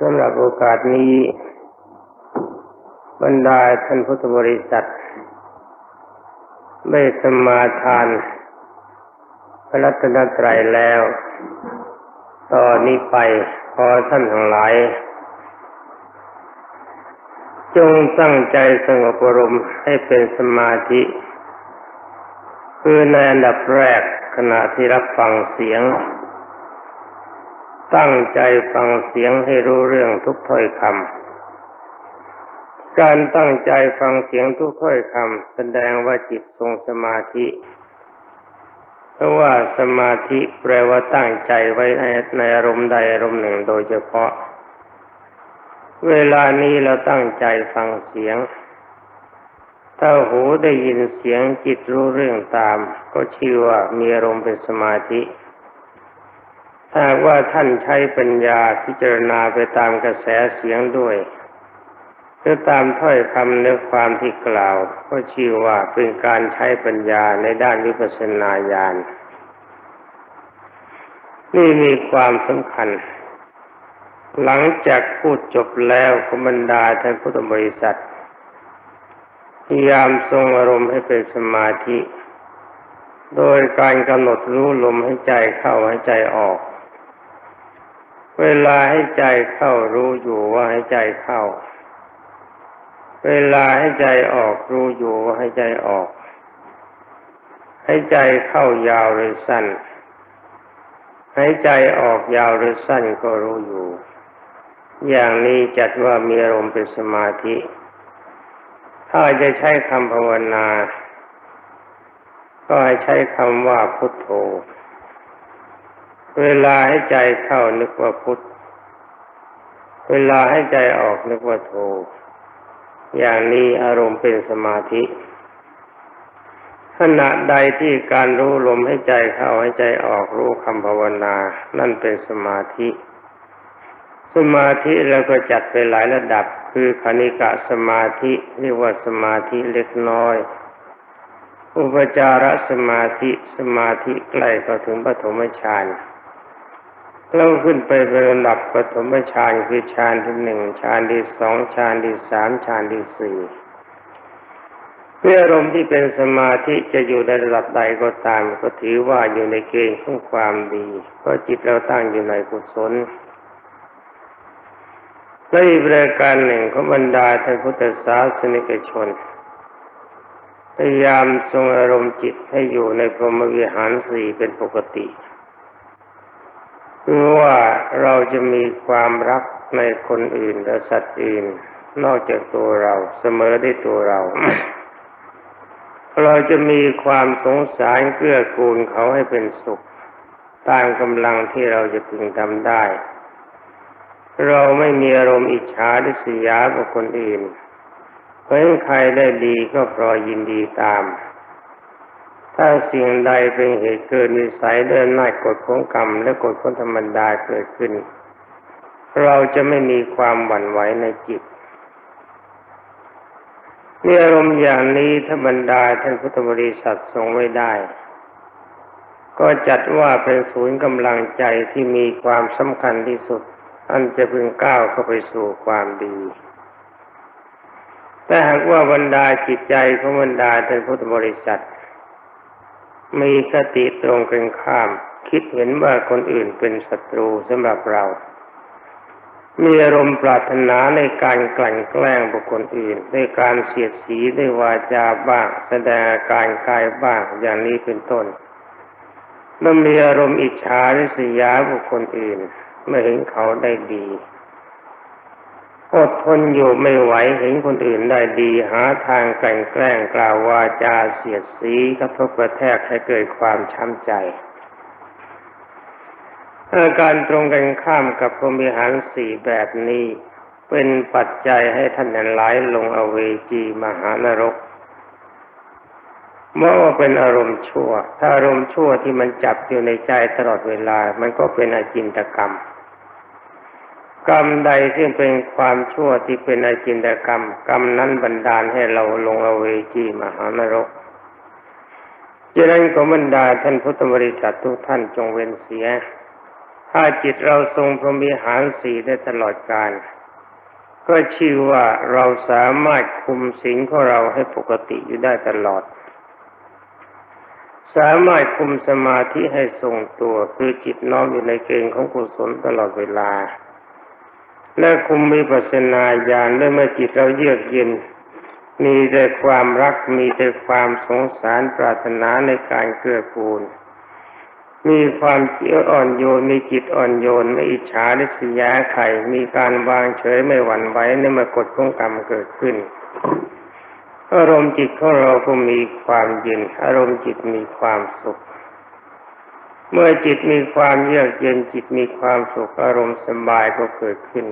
สำหรับโอกาสนี้ บรรดาท่านพุทธบริษัทได้สมาทาน พระรัตนตรัยแล้วต่อนนี้ไปขอท่านทั้งหลาย จงตั้งใจสงบอารมณ์ให้เป็นสมาธิ คือในอันดับแรกขณะที่รับฟังเสียง ตั้งใจฟังเสียงให้รู้เรื่องทุกถ้อยคำ การตั้งใจฟังเสียงทุกถ้อยคำแสดงว่าจิตทรงสมาธิ เพราะว่าสมาธิแปลว่าตั้งใจไว้ในในอารมณ์ใดอารมณ์หนึ่งโดยเฉพาะ เวลานี้เราตั้งใจฟังเสียง ถ้าหูได้ยินเสียงจิตรู้เรื่องตาม ก็ชื่อว่ามีอารมณ์เป็นสมาธิ ถ้าว่าท่านใช้ปัญญาพิจารณาไปตามกระแสเสียงด้วยหรือตามถ้อยคำเนื้อความที่กล่าว ก็ชื่อว่าเป็นการใช้ปัญญาในด้านวิปัสสนาญาณนี่มีความสำคัญ หลังจากพูดจบแล้วขบรรดาท่านพุทธบริษัทพยายามทรงอารมณ์ให้เป็นสมาธิ โดยการกำหนดรู้ลมให้ใจเข้าให้ใจออก เวลาให้ใจเข้ารู้อยู่ว่าให้ใจเข้า เวลาให้ใจออกรู้อยู่ว่าให้ใจออก ให้ใจเข้ายาวหรือสั้น ให้ใจออกยาวหรือสั้นก็รู้อยู่ อย่างนี้จัดว่ามีอารมณ์เป็นสมาธิ ถ้าจะใช้คำภาวนา ก็ให้ใช้คำว่าพุทโธ เวลาให้ใจเข้านึกว่าพุทธ เวลาให้ใจออกนึกว่าโธอย่างนี้อารมณ์เป็นสมาธิ ขณะใดที่การรู้ลมให้ใจเข้าให้ใจออกรู้คำภาวนา นั่นเป็นสมาธิ สมาธิเราก็จัดไปหลายระดับ คือคณิกะสมาธิเรียกว่าสมาธิเล็กน้อยอุปจารสมาธิสมาธิใกล้เข้าถึงปฐมฌาน แล้วขึ้นไปเป็นระดับปฐมฌานคือฌานที่หนึ่งฌานที่สองฌานที่สามฌานที่สี่เมื่ออารมณ์ที่เป็นสมาธิจะอยู่ในระดับใดก็ตาม ก็ถือว่าอยู่ในเกณฑ์ของความดี เพราะจิตเราตั้งอยู่ในกุศลและอีกประการหนึ่งของบรรดาท่านพุทธศาสนิกชน พยายามทรงอารมณ์จิตให้อยู่ในพรหมวิหารสี่เป็นปกติ คือว่าเราจะมีความรักในคนอื่นและสัตว์อื่น นอกจากตัวเราเสมอได้ตัวเรา เราจะมีความสงสารเกื้อกูลเขาให้เป็นสุข ตามกำลังที่เราจะพึงทำได้ เราไม่มีอารมณ์อิจฉาหรือเสียบุคคลอื่นเพราะใครได้ดีก็พรอยยินดีตาม ถ้าสิ่งใดเป็นเหตุเกิดนิสัยเดินหน้ากฎของกรรมและกฎของธรรมดาเกิดขึ้น เราจะไม่มีความหวั่นไหวในจิตนี่อารมณ์อย่างนี้ถ้าบรรดาท่านพุทธบริษัททรงไว้ได้ ก็จัดว่าเป็นศูนย์กำลังใจที่มีความสำคัญที่สุด อันจะพึงก้าวเข้าไปสู่ความดีแต่หากว่าบรรดาจิตใจของบรรดาท่านพุทธบริษัท มีคติตรงกันข้าม คิดเห็นว่าคนอื่นเป็นศัตรูสำหรับเรา มีอารมณ์ปรารถนาในการกลั่นแกล้งบุคคลอื่นในการเสียดสีด้วยวาจาบ้าง แสดงอาการกายบ้างอย่างนี้เป็นต้นเมื่อมีอารมณ์อิจฉาหรือสียาบุคคลอื่นเมื่อเห็นเขาได้ดี อดทนอยู่ไม่ไหวเห็นคนอื่นได้ดี หาทางแกลั่นแกล้งกล่าววาจาเสียดสีกระทบกระแทกให้เกิดความช้ำใจอาการตรงกันข้ามกับพรมิหารสี่แบบนี้ เป็นปัจจัยให้ท่านนันไหลลงอเวจีมหานรกเมื่อว่าเป็นอารมณ์ชั่ว ถ้าอารมณ์ชั่วที่มันจับอยู่ในใจตลอดเวลา มันก็เป็นอจินตกรรม กรรมใดที่เป็นความชั่วที่เป็นอจินตกรรม กรรมนั้นบันดาลให้เราลงอเวจีมหานรกดังนั้นขอบรรดาท่านพุทธบริษัททุกท่านจงเว้นเสีย ถ้าจิตเราทรงพรหมิหารสี่ได้ตลอดกาลก็ชื่อว่าเราสามารถคุมสิงของเราให้ปกติอยู่ได้ตลอด สามารถคุมสมาธิให้ทรงตัวคือจิตน้อมอยู่ในเกณฑ์ของกุศลตลอดเวลา และคุมวิปัสนาญาณด้วยเมื่อจิตเราเยือกเย็น มีแต่ความรักมีแต่ความสงสารปรารถนาในการเกื้อกูล มีความเจียวอ่อนโยน มีจิตอ่อนโยน ไม่อิจฉาริษยาใครมีการวางเฉยไม่หวั่นไหวในเมื่อกฎของกรรมเกิดขึ้น อารมณ์จิตของเราก็มีความเย็นอารมณ์จิตมีความสุข เมื่อจิตมีความเยือกเย็นจิตมีความสุขอารมณ์สบายก็เกิดขึ้น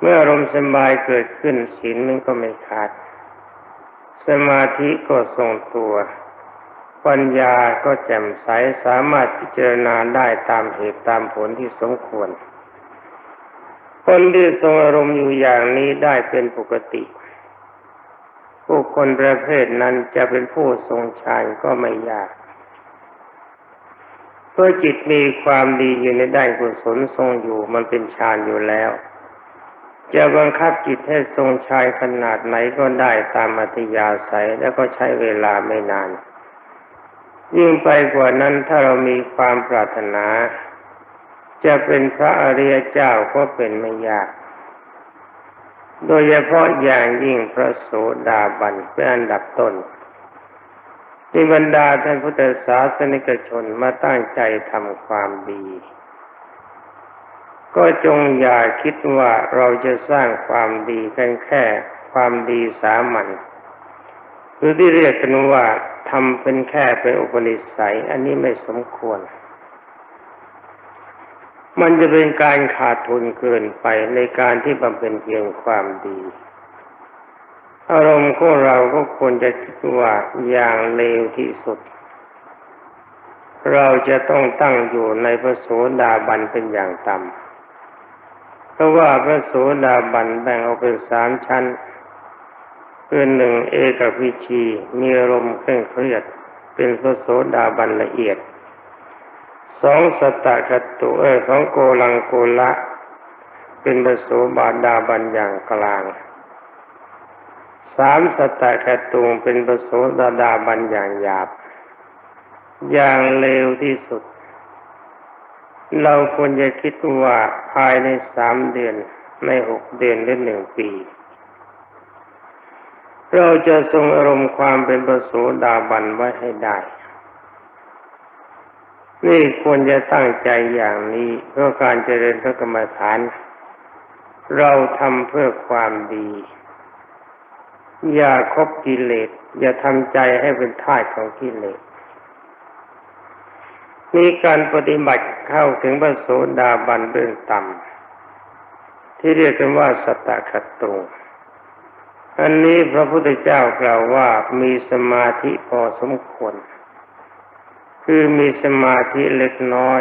เมื่ออารมณ์สบายเกิดขึ้นศีลมันก็ไม่ขาด สมาธิก็ทรงตัว ปัญญาก็แจ่มใสสามารถพิจารณาได้ตามเหตุตามผลที่สมควร คนที่ทรงอารมณ์อยู่อย่างนี้ได้เป็นปกติผู้คนประเภทนั้นจะเป็นผู้ทรงฌานก็ไม่ยาก เพราะจิตมีความดีอยู่ในด้านกุศลทรงอยู่มันเป็นฌานอยู่แล้ว จะบังคับจิตให้ทรงฌานขนาดไหนก็ได้ตามอัธยาศัยแล้วก็ใช้เวลาไม่นาน ยิ่งไปกว่านั้นถ้าเรามีความปรารถนา จะเป็นพระอริยเจ้าก็เป็นไม่ยาก โดยเฉพาะอย่างยิ่งพระโสดาบันเป็นอันดับต้น ที่บรรดาท่านพุทธศาสนิกชนมาตั้งใจทำความดี ก็จงอย่าคิดว่าเราจะสร้างความดีกันแค่ความดีสามัญหรือที่เรียกกันว่าทำเป็นแค่เป็นอุปนิสัย อันนี้ไม่สมควร มันจะเป็นการขาดทุนเกินไปในการที่บำเพ็ญเพียงความดี อารมณ์ของเราก็ควรจะคิดว่าอย่างเลวที่สุด เราจะต้องตั้งอยู่ในพระโสดาบันเป็นอย่างต่ำเพราะว่าพระโสดาบันแบ่งออกเป็นสามชั้นคือหนึ่งเอกพิชีมีอารมณ์เคร่งเครียด เป็นพระโสดาบันละเอียดสองสตะกตุเออสองโกลังโกละ เป็นปโสบาดาบันอย่างกลาง สามสตะกตุงเป็นปโสดาดาบันอย่างหยาบ อย่างเลวที่สุด เราควรจะคิดว่าภายในสามเดือนในหกเดือนหรือหนึ่งปี เราจะทรงอารมณ์ความเป็นปโสดาบันไว้ให้ได้ นี่ควรจะตั้งใจอย่างนี้เพื่อการเจริญพระกรรมฐาน เราทำเพื่อความดี อย่าคบกิเลส อย่าทำใจให้เป็นทาสของกิเลสมีการปฏิบัติเข้าถึงพระโสดาบันเบื้องต่ำที่เรียกกันว่าสตคตุงอันนี้พระพุทธเจ้ากล่าวว่ามีสมาธิพอสมควร คือมีสมาธิเล็กน้อย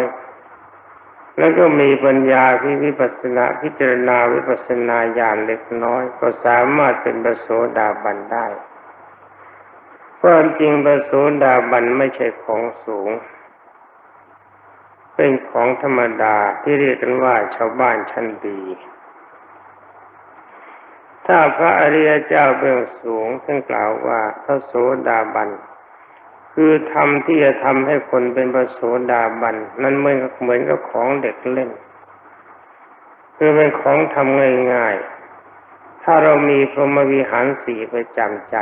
แล้วก็มีปัญญาพิวิปัสนาพิจารณาวิปัสนาญาณเล็กน้อย ก็สามารถเป็นประโสดาบันได้ความจริงประโสดาบันไม่ใช่ของสูง เป็นของธรรมดาที่เรียกกันว่าชาวบ้านชั้นดี ถ้าพระอริยเจ้าเบื้องสูงท่านกล่าวว่าพระโสดาบัน คือทำที่จะทำให้คนเป็นประโสดาบันนั้นเหมือนเหมือนกับของเด็กเล่น คือเป็นของทำง่ายๆ ถ้าเรามีพรหมวิหารสีประจำใจ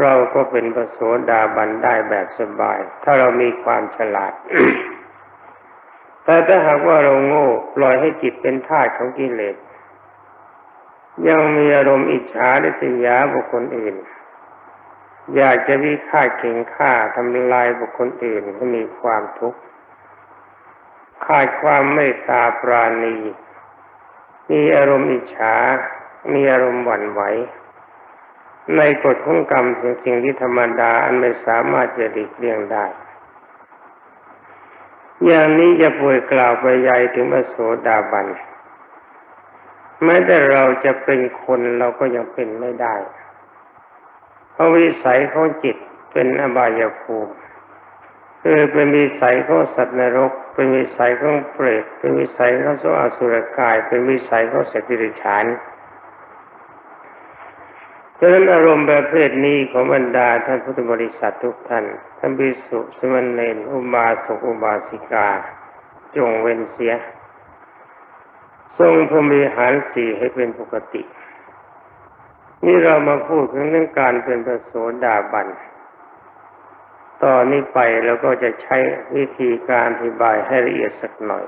เราก็เป็นประโสดาบันได้แบบสบาย ถ้าเรามีความฉลาด แต่ถ้าหากว่าเราโง่ปล่อยให้จิตเป็นทาสของกิเลสยังมีอารมณ์อิจฉาดิษยาบุคคลอื่น อยากจะวิฆาตเข่งฆ่าทำลายบุคคลอื่นให้มีความทุกข์ขาดความเมตตาปราณี มีอารมณ์อิจฉา มีอารมณ์หวั่นไหว ในกฎของกรรมสิ่งสิ่งที่ธรรมดาอันไม่สามารถจะหลีกเลี่ยงได้ อย่างนี้จะป่วยกล่าวไปใหญ่ถึงพระโสดาบันแม้แต่เราจะเป็นคนเราก็ยังเป็นไม่ได้ เพราะวิสัยของจิตเป็นอบายภูมิคือเป็นวิสัยของสัตว์นรก เป็นวิสัยของเปรตเป็นวิสัยของสวาสุรกาย เป็นวิสัยของสัตว์ดิริชานดังนั้นอารมณ์ประเภทนี้ของบรรดาท่านพุทธบริษัททุกท่านท่านบิสุสมณเณรอุบาสกอุบาสิกา จงเว้นเสีย ทรงพรมิหารสี่ให้เป็นปกติ นี่เรามาพูดถึงเรื่องการเป็นพระโสดาบัน ตอนนี้ไปเราก็จะใช้วิธีการอธิบายให้ละเอียดสักหน่อย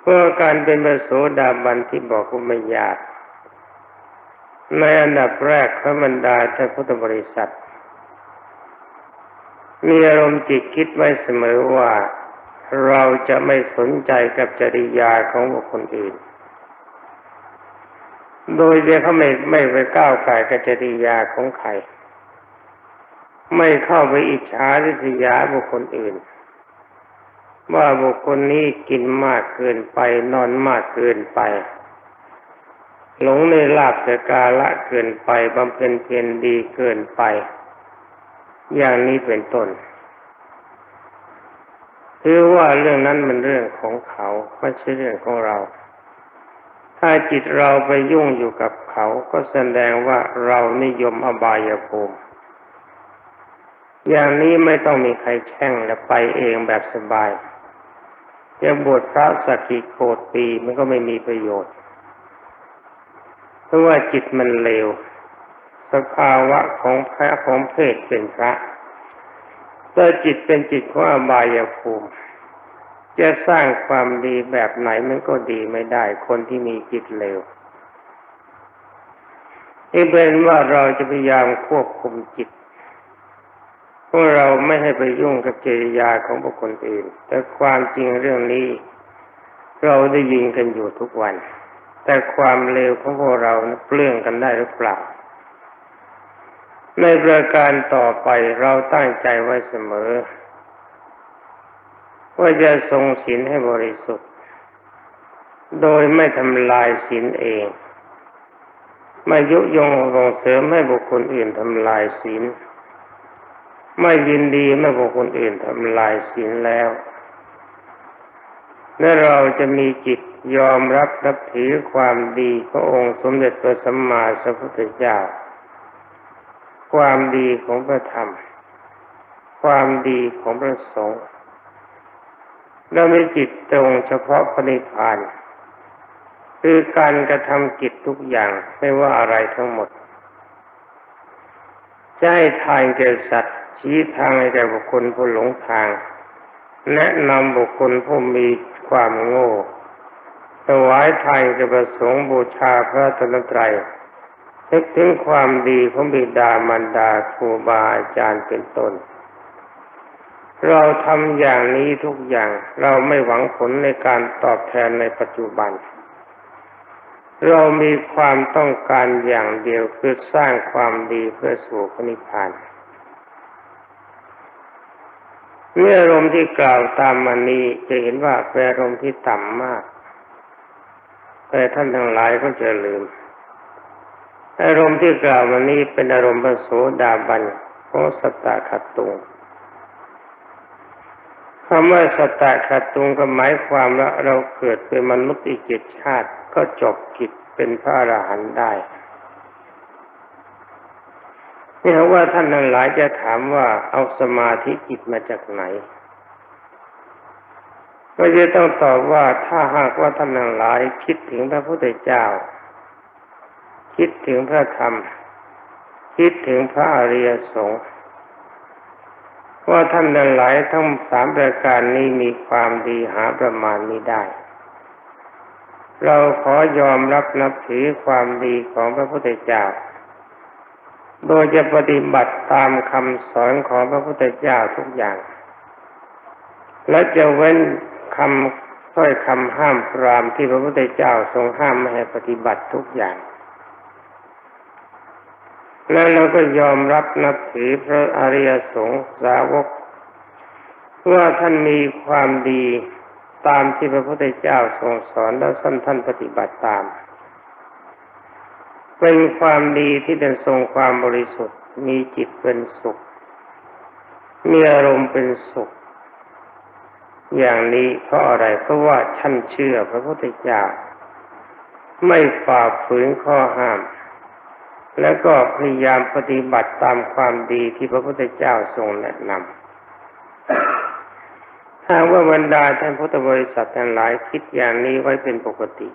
เพื่อการเป็นพระโสดาบันที่บอกว่าไม่ยากในอันดับแรกพระบรรดาท่านพุทธบริษัท มีอารมณ์จิตคิดไว้เสมอว่าเราจะไม่สนใจกับจริยาของบุคคลอื่น โดยเฉพาไม่ไม่ไปก้าวไก่กับจริยาของใคร ไม่เข้าไปอิจฉาริษยาบุคคลอื่น ว่าบุคคลนี้กินมากเกินไปนอนมากเกินไป หลงในลาบสกาละเกินไปบำเพ็ญเพียรดีเกินไป อย่างนี้เป็นต้นคือว่าเรื่องนั้นมันเรื่องของเขาไม่ใช่เรื่องของเรา ถ้าจิตเราไปยุ่งอยู่กับเขาก็แสดงว่าเรานิยมอบายภูมิ อย่างนี้ไม่ต้องมีใครแช่งและไปเองแบบสบายจะบวชพระสักกี่โกดปีมันก็ไม่มีประโยชน์ เพราะว่าจิตมันเลว สภาวะของพระของเพศเป็นพระถ้าจิตเป็นจิตของอบายภูมิ จะสร้างความดีแบบไหนมันก็ดีไม่ได้ คนที่มีจิตเลวนี่เป็นว่าเราจะพยายามควบคุมจิตพวกเราไม่ให้ไปยุ่งกับจริยาของบุคคลอื่น แต่ความจริงเรื่องนี้ เราได้ยินกันอยู่ทุกวัน แต่ความเลวของพวกเราเปลื้องกันได้หรือเปล่า ในประการต่อไปเราตั้งใจไว้เสมอ ว่าจะทรงศีลให้บริสุทธิ์ โดยไม่ทำลายศีลเองไม่ยุยงส่งเสริมให้บุคคลอื่นทำลายศีลไม่ยินดีเมื่อบุคคลอื่นทำลายศีลแล้วและเราจะมีจิตยอมรับนับถือความดีขององค์สมเด็จพระสัมมาสัมพุทธเจ้า ความดีของพระธรรม ความดีของพระสงฆ์ เรามีจิตตรงเฉพาะปณิพาน คือการกระทำกิจทุกอย่างไม่ว่าอะไรทั้งหมดจะให้ทานแก่สัตว์ ชี้ทางให้แก่บุคคลผู้หลงทาง แนะนำบุคคลผู้มีความโง่ถวายทานแก่ประสงค์บูชาพระตนตรัยนึกถึงความดีของบิดามารดาครูบาอาจารย์เป็นต้น เราทำอย่างนี้ทุกอย่างเราไม่หวังผลในการตอบแทนในปัจจุบัน เรามีความต้องการอย่างเดียวคือสร้างความดีเพื่อสู่พระนิพพานเมื่ออารมณ์ที่กล่าวตามมานี้จะเห็นว่าเป็นอารมณ์ที่ต่ำมาก แต่ท่านทั้งหลายก็จะลืม อารมณ์ที่กล่าวมานี้เป็นอารมณ์พระโสดาบันขอสตตาขัดตุง คำว่าสตตาขัดตุงก็หมายความว่าเราเกิดเป็นมนุษย์อีกเจ็ดชาติก็จบกิจเป็นพระอรหันต์ได้นี่ว่าท่านนั้นหลายจะถามว่าเอาสมาธิจิตมาจากไหน ก็จะต้องตอบว่าถ้าหากว่าท่านนั้นหลายคิดถึงพระพุทธเจ้า คิดถึงพระธรรม คิดถึงพระอริยสงฆ์ ว่าท่านนั้นหลายทั้งสามประการนี้มีความดีหาประมาณนี้ได้ เราขอยอมรับนับถือความดีของพระพุทธเจ้า โดยจะปฏิบัติตามคำสอนของพระพุทธเจ้าทุกอย่าง และจะเว้นคำถ้อยคำห้ามปรามที่พระพุทธเจ้าทรงห้ามไม่ให้ปฏิบัติทุกอย่าง แล้วเราก็ยอมรับนับถือพระอริยสงฆ์สาวกว่าท่านมีความดีตามที่พระพุทธเจ้าทรงสอนแล้วท่านปฏิบัติตาม เป็นความดีที่เป็นทรงความบริสุทธิ์ มีจิตเป็นสุข มีอารมณ์เป็นสุข อย่างนี้เพราะอะไรเพราะว่าท่านเชื่อพระพุทธเจ้า ไม่ฝ่าฝืนข้อห้าม แล้วก็พยายามปฏิบัติตามความดีที่พระพุทธเจ้าทรงแนะนำถ้าว่าบรรดาท่านพุทธบริษัททั้งหลายคิดอย่างนี้ไว้เป็นปกติ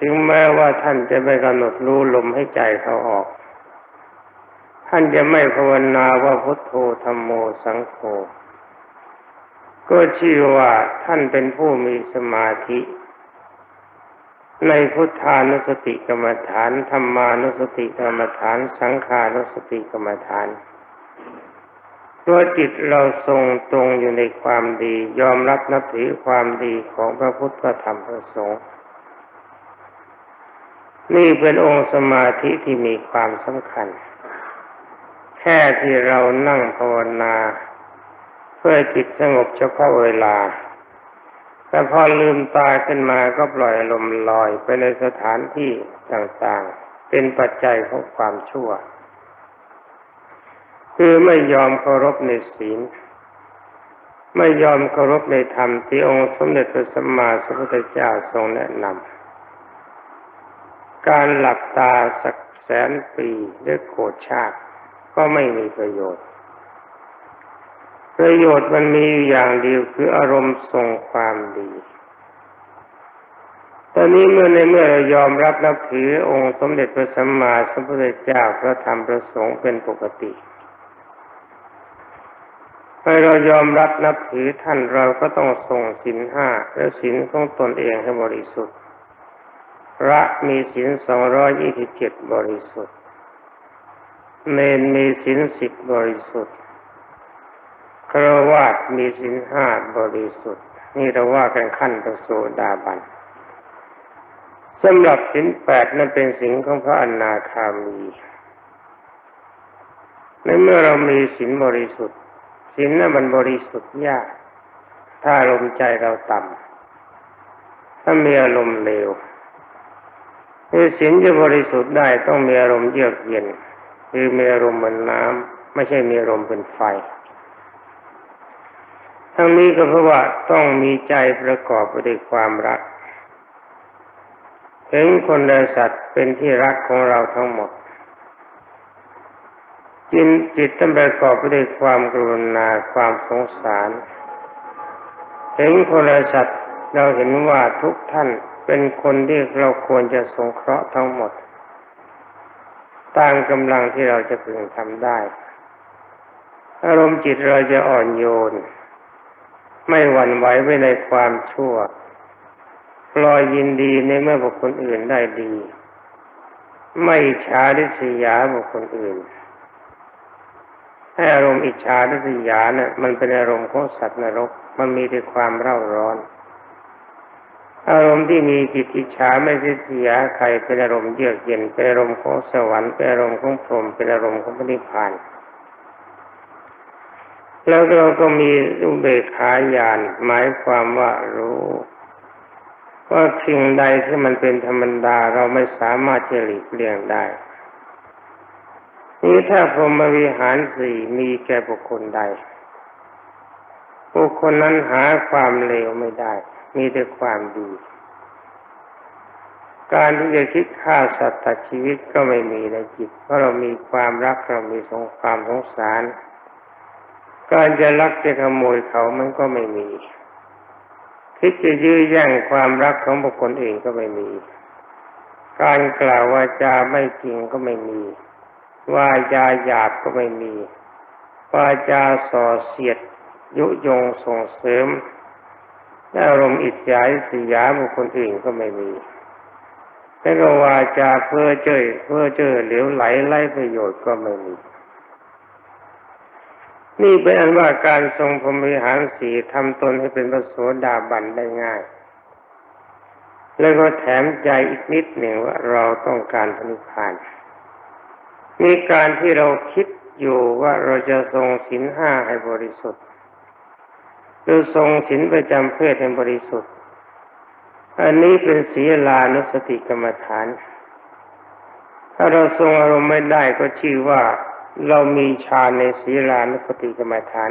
ถึงแม้ว่าท่านจะไม่กำหนดรู้ลมให้ใจเขาออก ท่านจะไม่ภาวนาว่าพุทโธธรรมโมสังโฆก็ชื่อว่าท่านเป็นผู้มีสมาธิ ในพุทธานุสติกรรมฐานธรรมานุสติกรรมฐาน สังขานุสติกรรมฐานตัวจิตเราทรงตรงอยู่ในความดี ยอมรับนับถือความดีของพระพุทธพระธรรมพระสงฆ์นี่เป็นองค์สมาธิที่มีความสำคัญ แค่ที่เรานั่งภาวนา เพื่อจิตสงบเฉพาะเวลา แต่พอลืมตาขึ้นมาก็ปล่อยลมลอยไปในสถานที่ต่างๆ เป็นปัจจัยของความชั่ว คือไม่ยอมเคารพในศีล ไม่ยอมเคารพในธรรมที่องค์สมเด็จพระสัมมาสัมพุทธเจ้าทรงแนะนำการหลับตาสักแสนปีหรือโกรธชาติก็ไม่มีประโยชน์ ประโยชน์มันมีอย่างเดียวคืออารมณ์ทรงความดี ตอนนี้เมื่อในเมื่อเรายอมรับนับถือองค์สมเด็จพระสัมมาสัมพุทธเจ้าพระธรรมพระสงฆ์เป็นปกติให้เรายอมรับนับถือท่านเราก็ต้องส่งสินห้าและสินของตนเองให้บริสุทธิ์ พระมีสินสองร้อยยี่สิบเจ็ดบริสุทธิ์ เนนมีสินสิบบริสุทธิ์ ครวาสมีสินห้าบริสุทธิ์ นี่เราว่ากันขั้นพระโสดาบันสำหรับสินแปดนั้นเป็นสินของพระอนาคามีในเมื่อเรามีสินบริสุทธิ์สินนั้นมันบริสุทธิ์ยาก ถ้าลมใจเราต่ำถ้ามีอารมณ์เลวคือสินจะบริสุทธิ์ได้ต้องมีอารมณ์เยือกเย็น คือมีอารมณ์เหมือนน้ำไม่ใช่มีอารมณ์เป็นไฟ ทั้งนี้ก็เพราะว่าต้องมีใจประกอบไปด้วยความรักเห็นคนและสัตว์เป็นที่รักของเราทั้งหมด จิตจิตต้องประกอบไปด้วยความกรุณาความสงสาร เห็นคนและสัตว์เราเห็นว่าทุกท่านเป็นคนที่เราควรจะสงเคราะห์ทั้งหมด ตามกำลังที่เราจะพึงทำได้ อารมณ์จิตเราจะอ่อนโยน ไม่หวั่นไหวไปในความชั่วลอยยินดีในเมื่อบุคคลอื่นได้ดี ไม่ช้าดิสยาบุคคลอื่นให้อารมณ์อิจฉาดิสยาเนะ่ะมันเป็นอารมณ์ของสัตว์นรก มันมีแต่ความเร่าร้อน อารมณ์ที่มีจิตอิจฉาไม่ดิสยาใครเป็นอารมณ์เยือกเย็นเป็นอารมณ์ของสวรรค์เป็นอารมณ์ของพรหมเป็นอารมณ์ของพระนิพพาน แล้วเราก็มีอุเบกขาญาณหมายความว่ารู้ว่าสิ่งใดที่มันเป็นธรรมดาเราไม่สามารถจะหลีกเลี่ยงได้ นี่ถ้าพรมวิหารสี่มีแก่บุคคลใด บุคคลนั้นหาความเลวไม่ได้ มีแต่ความดี การที่จะคิดฆ่าสัตว์ตัดชีวิตก็ไม่มีในจิต เพราะเรามีความรักเรามีสงความสงสาร การจะรักจะขโมยเขามันก็ไม่มี คิดจะยื้อแย่งความรักของบุคคลอื่นก็ไม่มี การกล่าววาจาไม่จริงก็ไม่มี วาจาหยาบก็ไม่มี วาจาส่อเสียด ยุยงส่งเสริมอารมณ์อิจฉาสียาบุคคลอื่นก็ไม่มีแล้วก็วาจาเพื่อเจอเพื่อเจอเหลวไหลไล่ประโยชน์ก็ไม่มี นี่เป็นอันว่าการทรงพรมิหารสีทำตนให้เป็นพระโสดาบันได้ง่าย แล้วก็แถมใจอีกนิดหนึ่งว่าเราต้องการพระนิพพานมีการที่เราคิดอยู่ว่าเราจะทรงศีลห้าให้บริสุทธิ์หรือทรงศีลประจำเพศให้บริสุทธิ์ อันนี้เป็นศีลานุสติกรรมฐาน ถ้าเราทรงอารมณ์ไม่ได้ก็ชื่อว่า เรามีฌานในศีลานุสติกรรมฐาน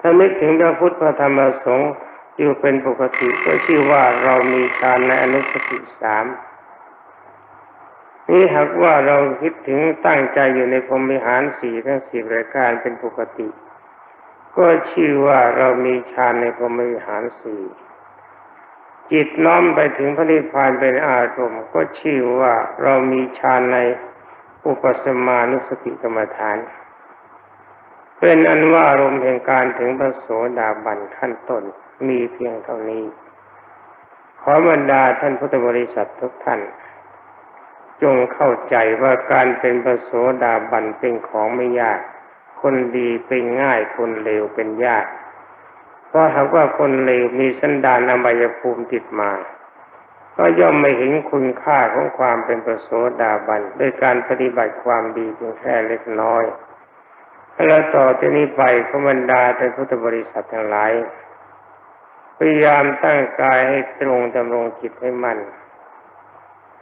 ถ้านึกถึงพระพุทธพระธรรมพระสงฆ์อยู่เป็นปกติก็ชื่อว่าเรามีฌานในอนุสติสามนี่หากว่าเราคิดถึงตั้งใจอยู่ในพรมิหารสี่ทั้งสี่รายการเป็นปกติ ก็ชื่อว่าเรามีฌานในพรมิหารสี่จิตน้อมไปถึงพระนิพพานเป็นอารมณ์ก็ชื่อว่าเรามีฌานใน อุปสมานุสติกรรมฐาน เป็นอันว่าอารมณ์แห่งการถึงพระโสดาบันขั้นต้นมีเพียงเท่านี้ ขอบรรดาท่านพุทธบริษัททุกท่าน จงเข้าใจว่าการเป็นพระโสดาบันเป็นของไม่ยาก คนดีเป็นง่ายคนเลวเป็นยาก เพราะหากว่าคนเลวมีสันดานอบายภูมิติดมา ก็ย่อมไม่เห็นคุณค่าของความเป็นพระโสดาบันด้วยการปฏิบัติความดีเพียงแค่เล็กน้อยแล้วต่อที่นี้ไปขบรรดาท่านพุทธบริษัททั้งหลายพยายามตั้งกายให้ตรงดำรงจิตให้มัน่น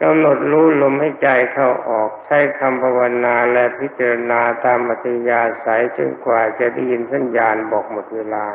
กำหนดรู้ลมให้ใจเข้าออกใช้คำภาวนาและพิจารณาตามมัธยาสายจนกว่าจะได้ยินสัญญาณบอกหมดเวลา